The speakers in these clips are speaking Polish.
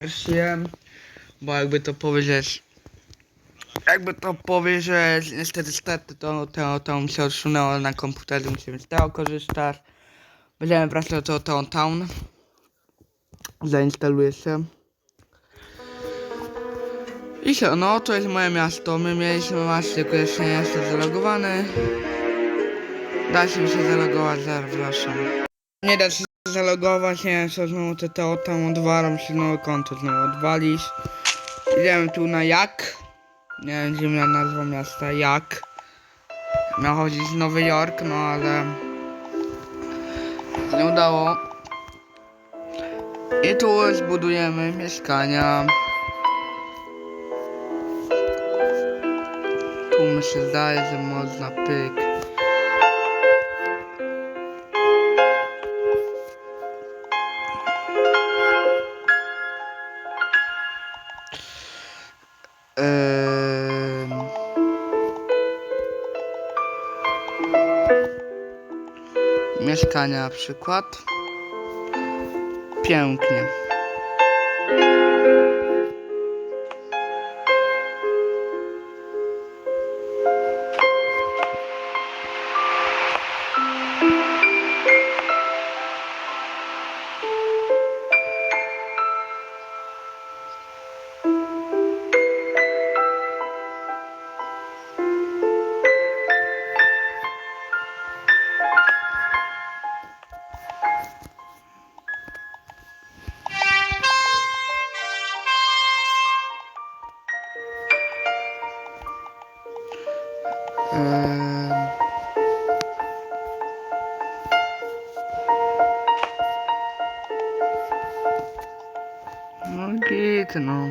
wersję, bo jakby to powiedzieć, jakby to powiedzieć, niestety stety to, to, to mi się odsunęło na komputerze, musimy z tego korzystać. Będziemy wracać do Town Town. Zainstaluję się. I się, no to jest moje miasto. My mieliśmy właśnie, tylko jeszcze nie jestem zalogowany. Da się mi się zalogować, zapraszam. Nie da się zalogować, nie wiem co znowu te to tam odwalam się nowe konto znowu odwalić. Idziemy tu na jak. Nie wiem zimna nazwa miasta, jak. Miał chodzić z Nowy Jork, no ale nie udało. I tu zbudujemy mieszkania. Tu mi się zdaje, że można pyk. Na przykład. Pięknie. No git, no.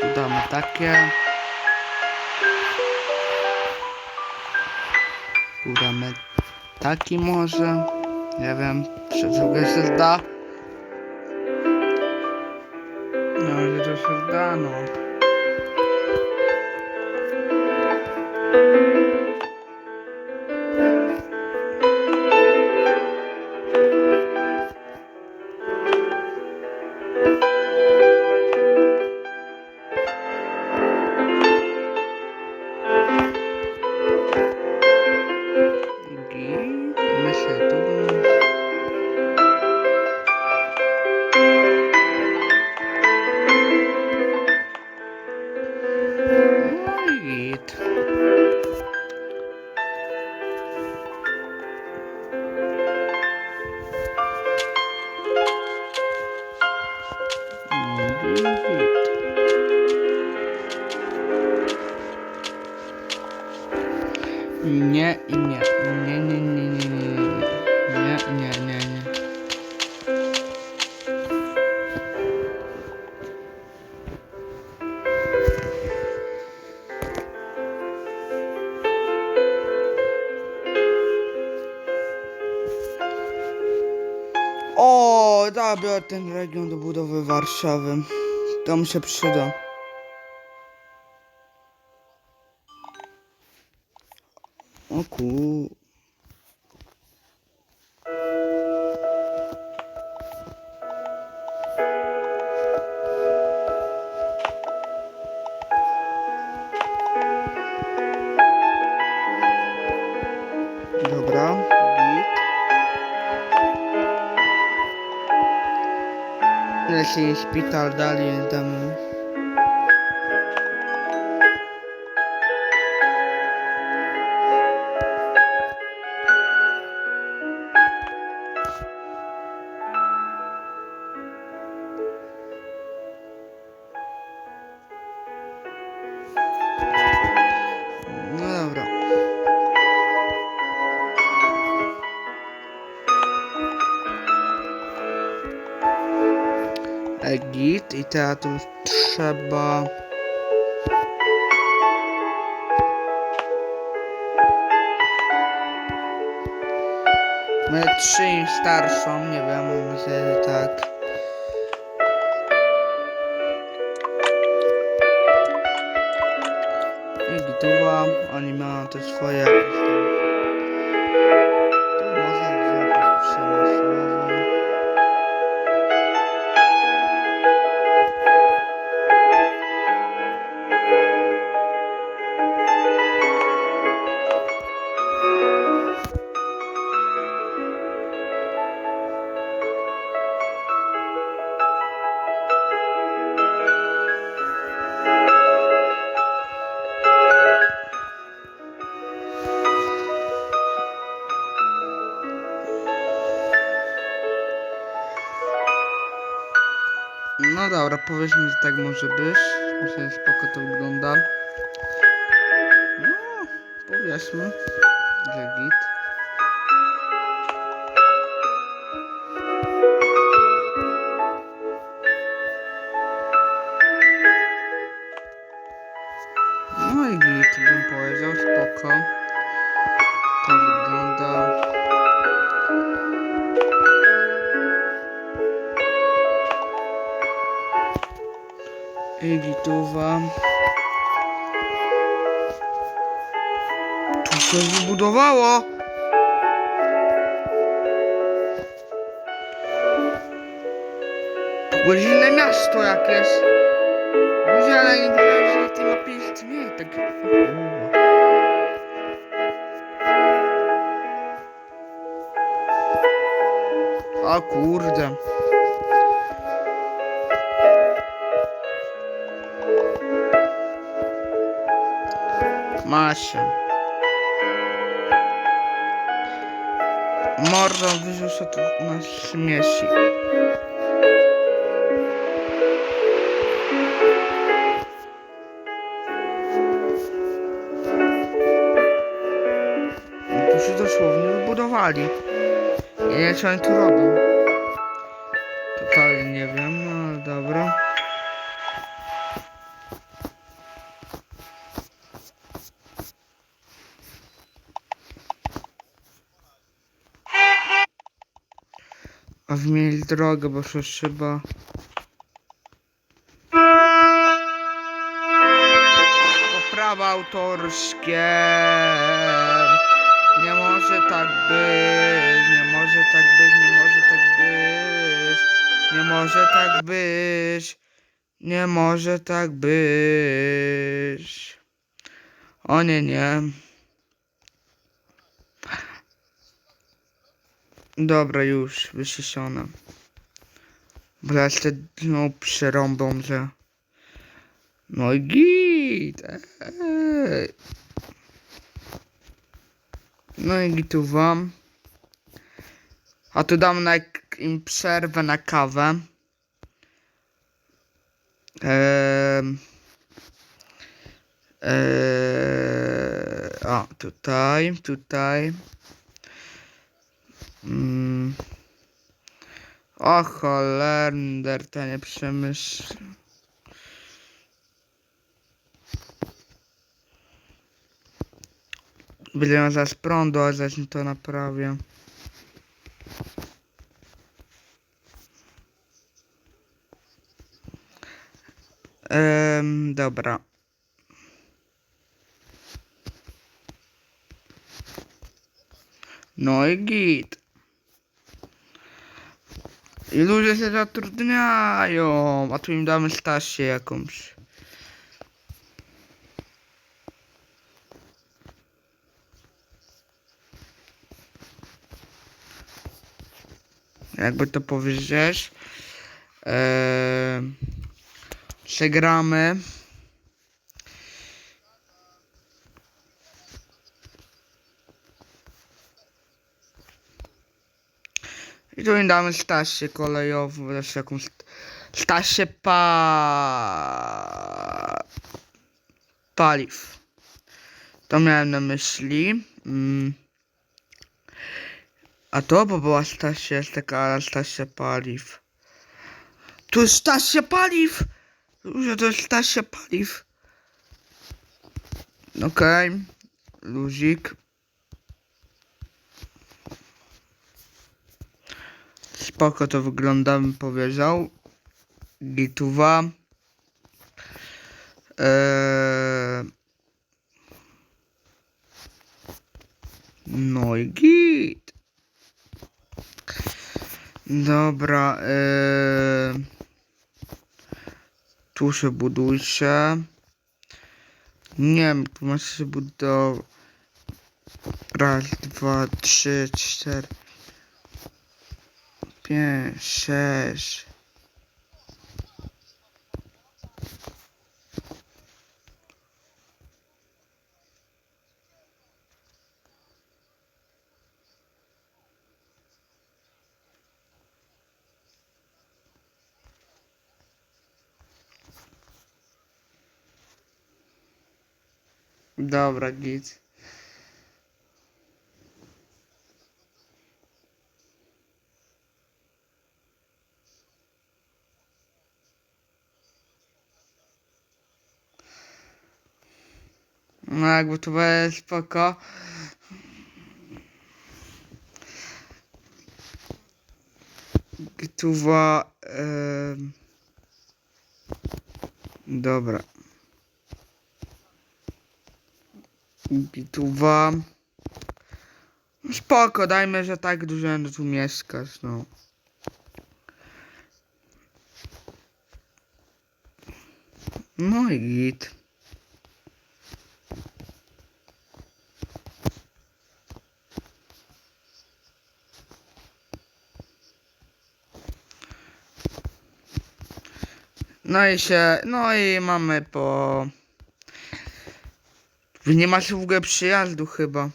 Tu damy takie. Tu damy taki może. Nie wiem, czy ogóle się zda. O, dobra, ten region do budowy Warszawy. To mi się przyda. O ku... Leci szpital dalej, damy. No Tu trzeba... My trzy starszą, nie wiem, może tak. I gituwa, oni mają te swoje dobra, powiedzmy, że tak może być. Myślę, że spoko to wygląda. No, powiedzmy, że git. Się wybudowało! Godzinne miasto jakieś. Ludzie, ale nie wiedziałem, że na tej mapie jest tak. O kurde. Masie. Mordo wyrzuca tu na śmieci. No Tu się dosłownie wybudowali. Ja nie wiem, co oni tu robią. Totalnie nie wiem, no ale dobra. A zmienili drogę, bo się szyba. Poprawa autorskie. Nie może tak być, nie może tak być, nie może tak być. Nie może tak być. Nie może tak być. O nie, nie. Dobra, już, wyciszone. Bo ja znowu przerąbą, że... No i git! Ej. No i gitu wam. A tu dam na im przerwę na kawę. Ehm. Eee, a, tutaj, tutaj. Mm. O cholernder, to nie przemysł. Będę miał zaraz prądu, a to naprawię. Ehm, dobra. No i git. I ludzie się zatrudniają, a tu im damy stację jakąś. Jakby to powiedzieć. Eee, przegramy. I tu im damy stację kolejową, też jakąś st- stację pa... paliw. To miałem na myśli. Mm. A to bo była jest taka stacja paliw. Tu jest stacja paliw! Ludzie, to jest stacja paliw. Okej. Luzik. Spoko to wygląda, bym powiedział. Gituwa. Eee... No i git. Dobra, eee... tu się budujcie. Nie wiem, tu masz się budować. Raz, dwa, trzy, cztery, pięć, sześć. Dobra, git. No jakby to było spoko. Gituwa. em, Dobra. Gituwa. Spoko, dajmy, że tak dużo tu mieszkasz, no. No i git. No i się, no i mamy po... Nie macie w ogóle przyjazdu chyba.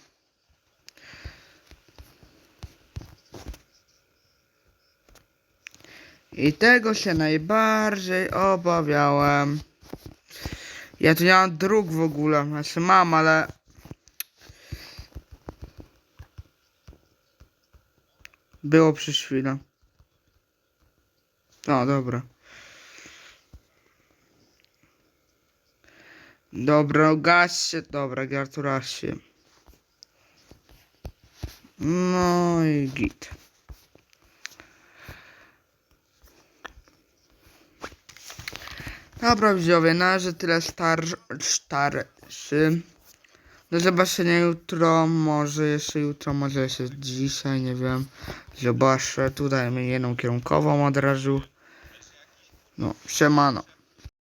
I tego się najbardziej obawiałem. Ja tu nie mam dróg w ogóle, znaczy mam, ale... Było przez chwilę. O, dobra. Dobra, gaś się. Dobra, Artura się. No i git. Dobra, widzowie, na razie tyle star starszy. Do zobaczenia jutro, może jeszcze jutro, może jeszcze dzisiaj, nie wiem. Zobaczę, tutaj mamy jedną kierunkową od razu. No, siemano.